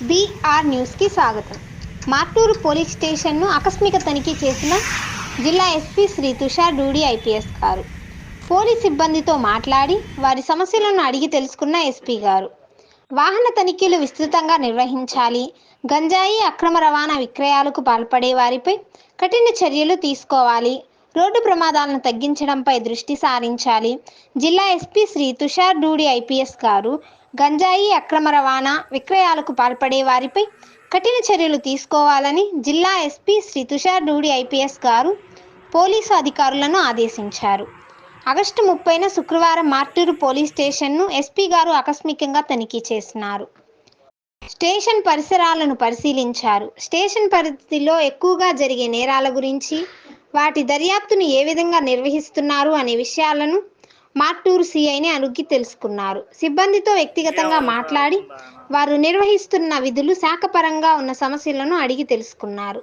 BR న్యూస్కి స్వాగతం. Martur police స్టేషన్ను ఆకస్మిక తనిఖీ చేసిన జిల్లా ఎస్పీ శ్రీ తుషార్ డూడి ఐపీఎస్ గారు. పోలీస్ సిబ్బందితో మాట్లాడి వారి సమస్యలను అడిగి తెలుసుకున్న ఎస్పీ గారు. వాహన తనిఖీలు విస్తృతంగా నిర్వహించాలి గంజాయి అక్రమ రవాణా విక్రయాలకు పాల్పడే వారిపై కఠిన చర్యలు తీసుకోవాలి రోడ్డు ప్రమాదాలను తగ్గించడంపై దృష్టి సారించాలి జిల్లా ఎస్పీ శ్రీ తుషార్ డూడి ఐపీఎస్ గారు గంజాయి అక్రమ రవాణా విక్రయాలకు పాల్పడే వారిపై కఠిన చర్యలు తీసుకోవాలని జిల్లా ఎస్పీ శ్రీ తుషార్ డూడి ఐపీఎస్ గారు పోలీసు అధికారులను ఆదేశించారు. ఆగస్టు ముప్పైన శుక్రవారం మార్టూరు పోలీస్ స్టేషన్ను ఎస్పీ గారు ఆకస్మికంగా తనిఖీ చేసినారు. స్టేషన్ పరిసరాలను పరిశీలించారు. స్టేషన్ పరిధిలో ఎక్కువగా జరిగే నేరాల గురించి వాటి దర్యాప్తును ఏ విధంగా నిర్వహిస్తున్నారు అనే విషయాలను మార్టూరు సిఐని అడుగి తెలుసుకున్నారు. సిబ్బందితో వ్యక్తిగతంగా మాట్లాడి వారు నిర్వహిస్తున్న విధులు శాఖపరంగా ఉన్న సమస్యలను అడిగి తెలుసుకున్నారు.